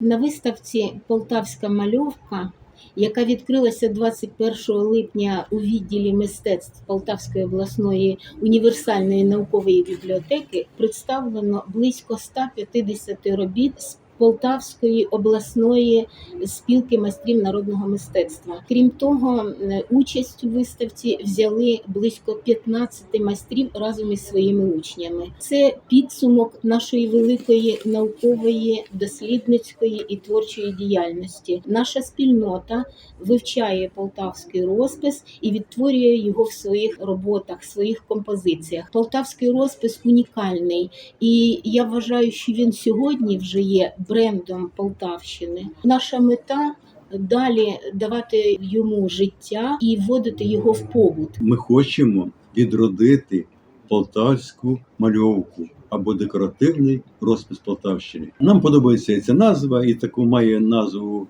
На виставці Полтавська мальовка, яка відкрилася 21 липня у відділі мистецтв Полтавської обласної універсальної наукової бібліотеки, представлено близько 150 робіт з Полтавської обласної спілки майстрів народного мистецтва. Крім того, е, участь у виставці взяли близько 15 майстрів разом із своїми учнями. Це підсумок нашої великої наукової, дослідницької і творчої діяльності. Наша спільнота вивчає полтавський розпис і відтворює його в своїх роботах, своїх композиціях. Полтавський розпис унікальний, і я вважаю, що він сьогодні вже є брендом Полтавщини. Наша мета. Далі давати йому життя і вводити його в побут. Ми хочемо відродити полтавську мальовку або декоративний розпис Полтавщини. Нам подобається ця назва, і таку має назву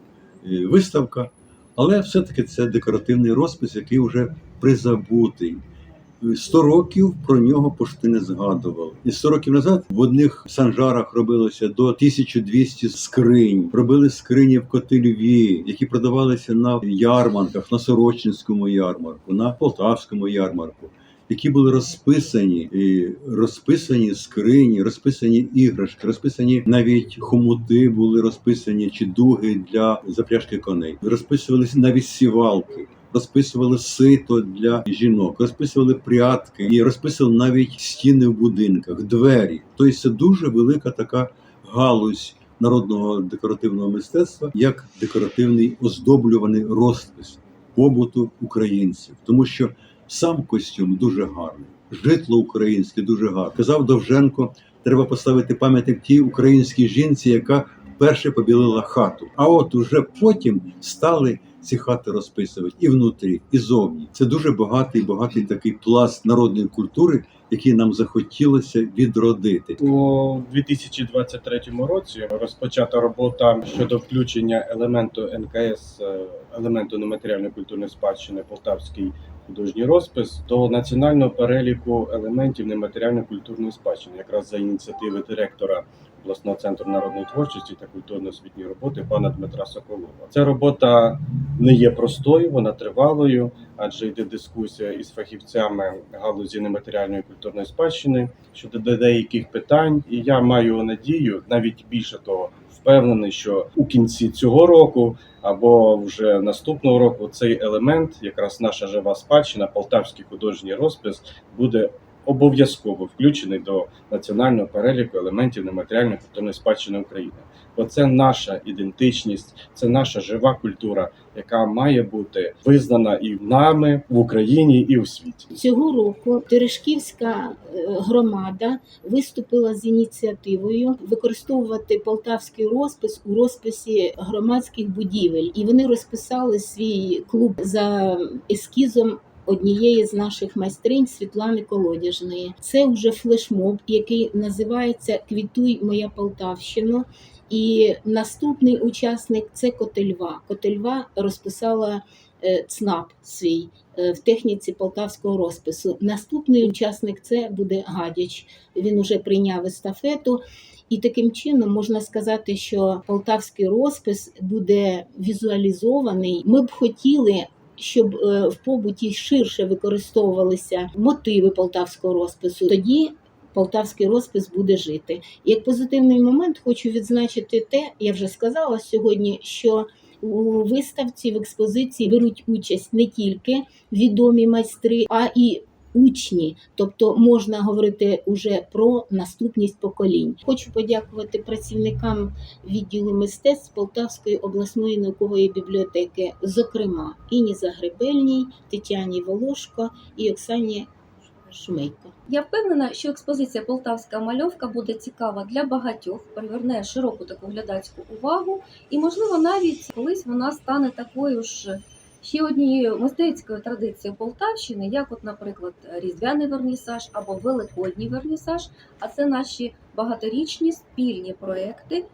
е, виставка, але все-таки це декоративний розпис, який вже призабутий. Сто років про нього пошти не згадував. І 100 років назад в одних санжарах робилося до 1200 скринь. Робили скрині в Котельві, які продавалися на ярмарках, на Сорочинському ярмарку, на Полтавському ярмарку, які були розписані, і розписані скрині, розписані іграшки, розписані навіть хомути були розписані чи дуги для запряжки коней. Розписувалися навіть сівалки розписували сито для жінок, розписували прядки і розписували навіть стіни в будинках, двері. Тобто це дуже велика така галузь народного декоративного мистецтва, як декоративний оздоблюваний розпис побуту українців, тому що сам костюм дуже гарний, житло українське дуже гарне. Казав Довженко, треба поставити пам'ятник тій українській жінці, яка перше побілила хату. А от уже потім стали ці хати розписувати і внутрі, і зовні. Це дуже багатий, багатий такий пласт народної культури, який нам захотілося відродити. У 2023 році розпочата робота щодо включення елементу НКС, е, елементу нематеріальної культурної спадщини Полтавський художній розпис до національного переліку елементів нематеріальної культурної спадщини, якраз за ініціативи директора обласного центру народної творчості та культурно-освітньої роботи пана Дмитра Соколова. Ця робота не є простою, вона тривалою, адже йде дискусія із фахівцями галузі нематеріальної культурної спадщини щодо деяких питань. І я маю надію, навіть більше того, впевнений, що у кінці цього року або вже наступного року цей елемент, якраз наша жива спадщина, полтавський художній розпис, буде обов'язково включений до національного переліку елементів нематеріальної культурної спадщини України. Бо це наша ідентичність, це наша жива культура, яка має бути визнана і нами в Україні, і у світі. Цього року Терешківська е, громада виступила з ініціативою використовувати полтавський розпис у розписі громадських будівель, і вони розписали свій клуб за ескізом. Однієї з наших майстринь Світлани Колодяжної це вже флешмоб, який називається Квітуй моя Полтавщина. І наступний учасник це Котельва. Котельва розписала е, ЦНАП свій е, в техніці полтавського розпису. Наступний учасник це буде Гадяч. Він уже прийняв естафету. І таким чином можна сказати, що полтавський розпис буде візуалізований. Ми б хотіли. Щоб е, в побуті ширше використовувалися мотиви полтавського розпису, тоді полтавський розпис буде жити. Як позитивний момент хочу відзначити те, я вже сказала сьогодні, що у виставці в експозиції беруть участь не тільки відомі майстри, а і учні, тобто можна говорити уже про наступність поколінь. Хочу подякувати працівникам відділу мистецтв Полтавської обласної наукової бібліотеки, зокрема Іні Загребельній, Тетяні Волошко і Оксані Шумейко. Я впевнена, що експозиція Полтавська мальовка буде цікава для багатьох, приверне широку таку глядацьку увагу, і, можливо, навіть колись вона стане такою ж ще однією мистецькою традицією Полтавщини, як, от, наприклад, різдвяний вернісаж або великодній вернісаж. А це наші багаторічні спільні проекти,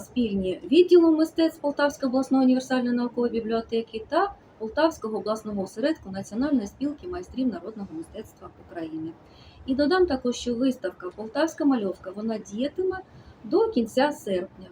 спільні відділу мистецтв Полтавської обласної універсальної наукової бібліотеки та Полтавського обласного осередку Національної спілки майстрів народного мистецтва України. І додам також, що виставка Полтавська мальовка вона діятиме до кінця серпня.